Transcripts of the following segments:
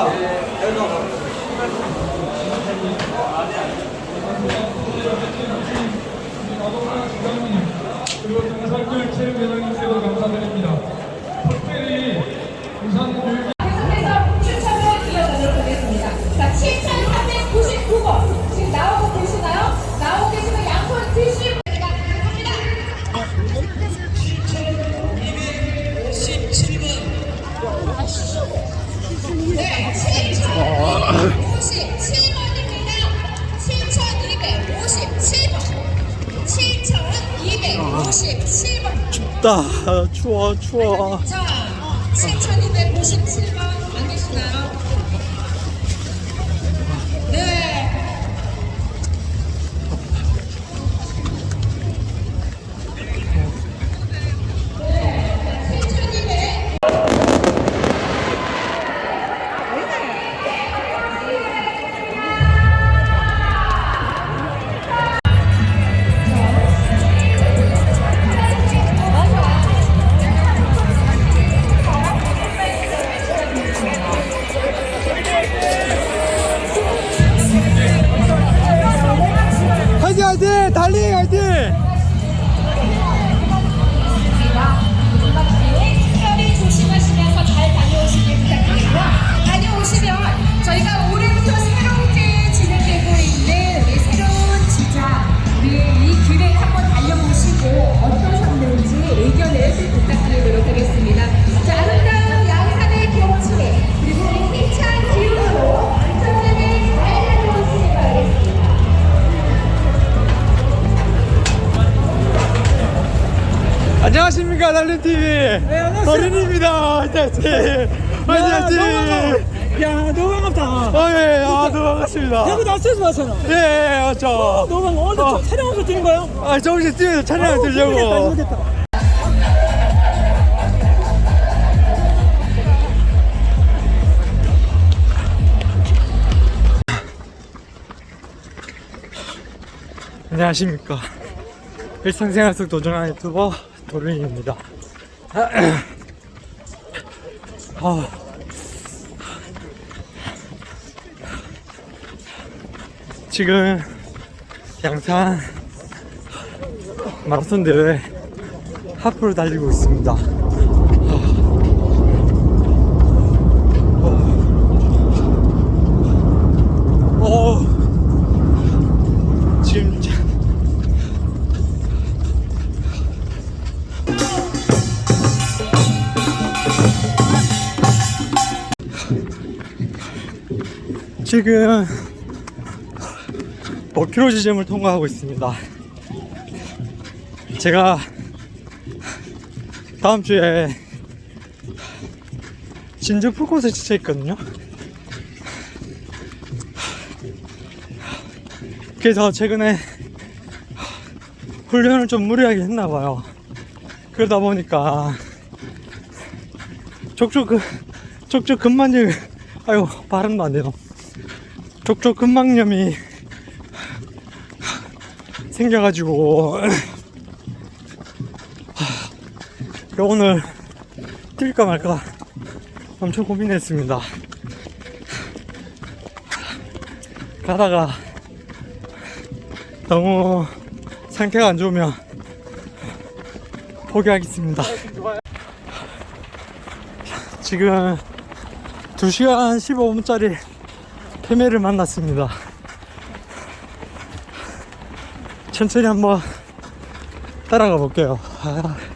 아, 그리고 장사글 체육회장님께도 감사드립니다. 특별히 부산 교육 계속해서 추첨을 이어가도록 하겠습니다. 자, 7,399번 지금 나오고 계시나요? 나오고 계시면 양손 드시고 춥다 추워 추워 자, 7,257번 안 계시나요? 네 안녕하세요. 더린입니다 화이팅 화이팅 야, 너무 반갑다. 아예 아 너무 반갑습니다 대구 낯설지 마잖아. 예, 예 맞죠 너무 반가. 오늘 어. 저 촬영하면서 뛰는 거예요? 아 조금씩 뛰면서 촬영을 들려고. 안녕하십니까 일상생활 속 도전하는 유튜버 도른입니다. 아, 지금 양산 마라톤 대회 하프를 달리고 있습니다 지금 5km 지점을 통과하고 있습니다. 제가 다음 주에 진주 풀코스 지쳐 있거든요. 그래서 최근에 훈련을 좀 무리하게 했나봐요. 그러다 보니까 족족 그 족족 근만염 아이고 발음도 안 돼요. 족족 근막염이 생겨가지고 하, 오늘 뛸까 말까 엄청 고민했습니다. 가다가 너무 상태가 안 좋으면 포기하겠습니다. 지금 2시간 15분짜리 패매를 만났습니다. 천천히 한번 따라가 볼게요. 아.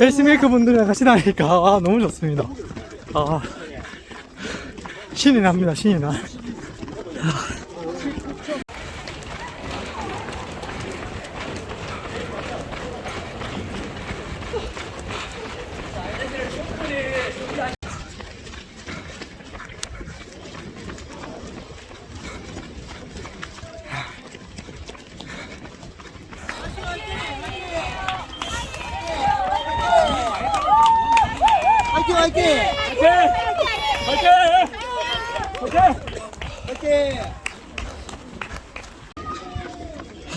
헬스메이커 분들이랑 같이 다니니까 아, 너무 좋습니다. 아, 신이 납니다, 신이 나.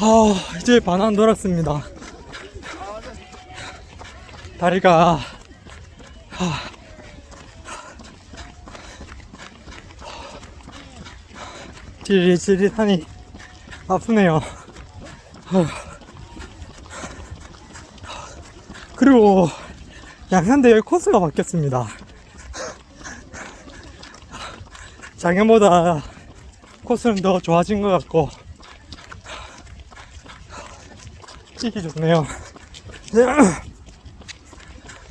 아, 이제 반환 돌았습니다. 다리가, 하, 지릿지릿하니 아프네요. 하. 그리고 양산대에 코스가 바뀌었습니다. 작년보다 코스는 더 좋아진 것 같고 찍기 좋네요.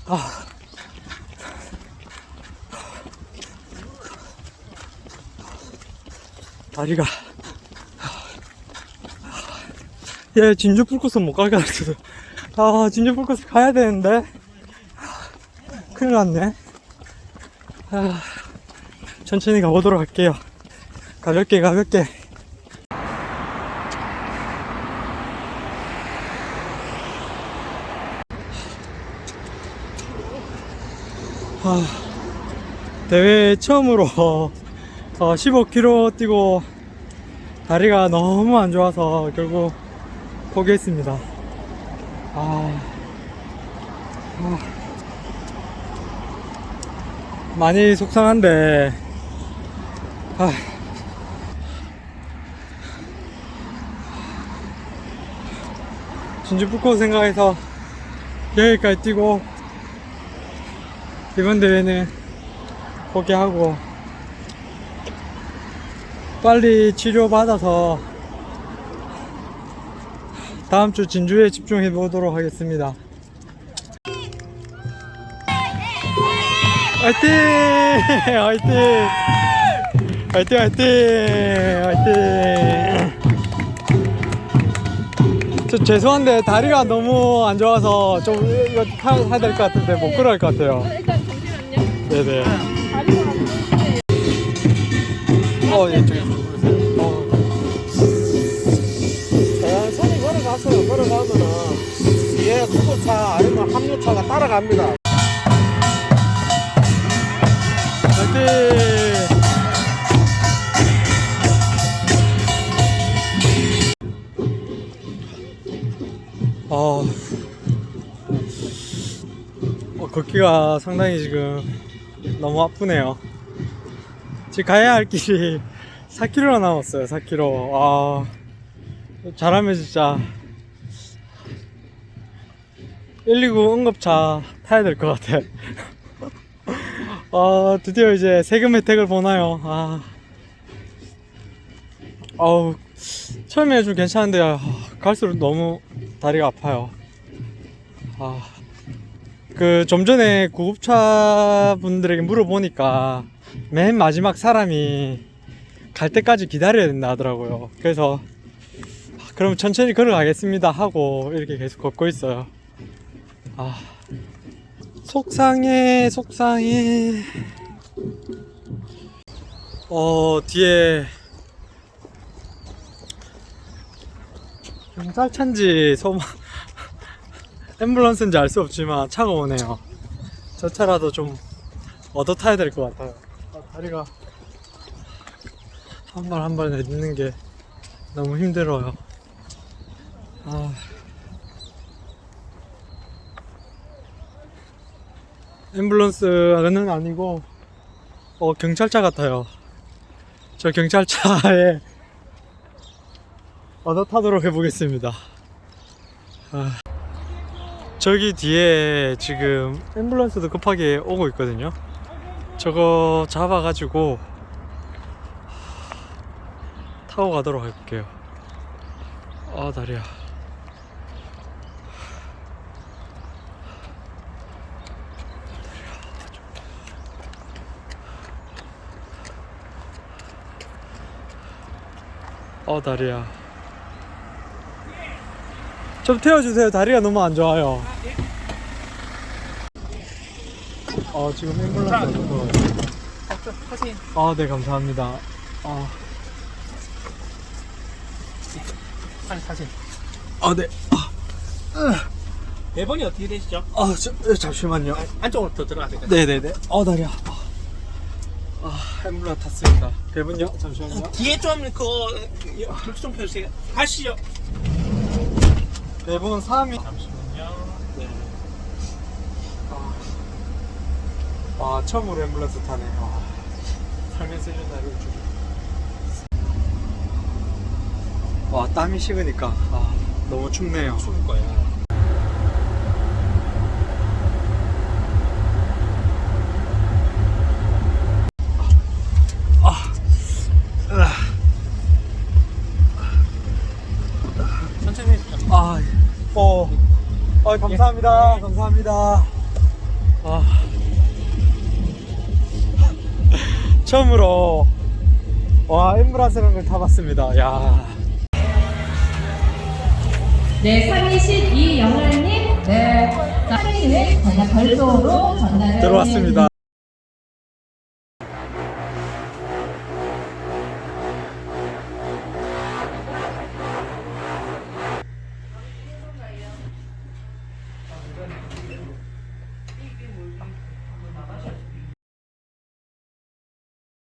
아. 다리가. 얘 진주 풀코스 못 가게 할지도 아 진주 풀코스 가야 되는데. 큰일 났네. 아, 천천히 가보도록 할게요. 가볍게 가볍게. 아, 대회 처음으로 어, 15km 뛰고 다리가 너무 안 좋아서 결국 포기했습니다. 아, 아, 많이 속상한데, 아, 진주 북코 생각해서 여기까지 뛰고 이번 대회는 포기하고 빨리 치료받아서 다음 주 진주에 집중해 보도록 하겠습니다. 화이팅! 화이팅! 화이팅! 화이팅! 화이팅! 저 죄송한데 다리가 너무 안 좋아서 좀 이거 타- 해야 될 것 같은데 못 걸어갈 것 같아요. 일단 잠시만요. 네네. 다리가 안 보이는데 어, 예, 저기. 어, 천천히 걸어갔어요. 걸어가면은 뒤에 구급차 아니면 합류차가 따라갑니다. 아, 어, 걷기가 상당히 지금 너무 아프네요. 지금 가야 할 길이 4km 남았어요, 4km. 아, 잘하면 진짜 119 응급차 타야 될 것 같아. 아, 드디어 이제 세금 혜택을 보나요? 아. 어우, 처음에 좀 괜찮은데, 아, 갈수록 너무 다리가 아파요. 아. 그, 좀 전에 구급차 분들에게 물어보니까, 맨 마지막 사람이 갈 때까지 기다려야 된다 하더라고요. 그래서, 아, 그럼 천천히 걸어가겠습니다 하고, 이렇게 계속 걷고 있어요. 아. 속상해 속상해 어 뒤에 경찰차인지 소마. 앰뷸런스인지 알 수 없지만 차가 오네요. 저 차라도 좀 얻어 타야 될 것 같아요. 아, 다리가 한 발 한 발 내딛는 게 너무 힘들어요. 아. 앰뷸런스는 아니고 어 경찰차 같아요. 저 경찰차에 얻어 타도록 해보겠습니다. 아, 저기 뒤에 지금 앰뷸런스도 급하게 오고 있거든요. 저거 잡아가지고 타고 가도록 할게요. 아 다리야. 어 다리야 좀 태워주세요 다리가 너무 안 좋아요 어 지금 앰뷸런스 사진. 아 네 감사합니다 아, 사진. 아 네. 매번이 어떻게 되시죠? 아 저, 잠시만요 안쪽으로 더 들어가야 될까요? 네네네 어 다리야 아, 엠블라 탔습니다. 배분요? 잠시만요. 뒤에 좀 그 불좀 펴주세요. 가시죠. 배분 3위. 잠시만요. 네. 아, 아 처음으로 앰뷸런스 타네. 아, 살면서 이런 날을 좀. 와 땀이 식으니까 아, 너무 춥네요. 추울. 천 아 감사합니다. 감사합니다. 아, 처음으로 와 엠브라스라는 걸 타봤습니다. 야. 네, 3위신 이영란님. 네. 3위는 저희가 별도로 전달을 들어왔습니다.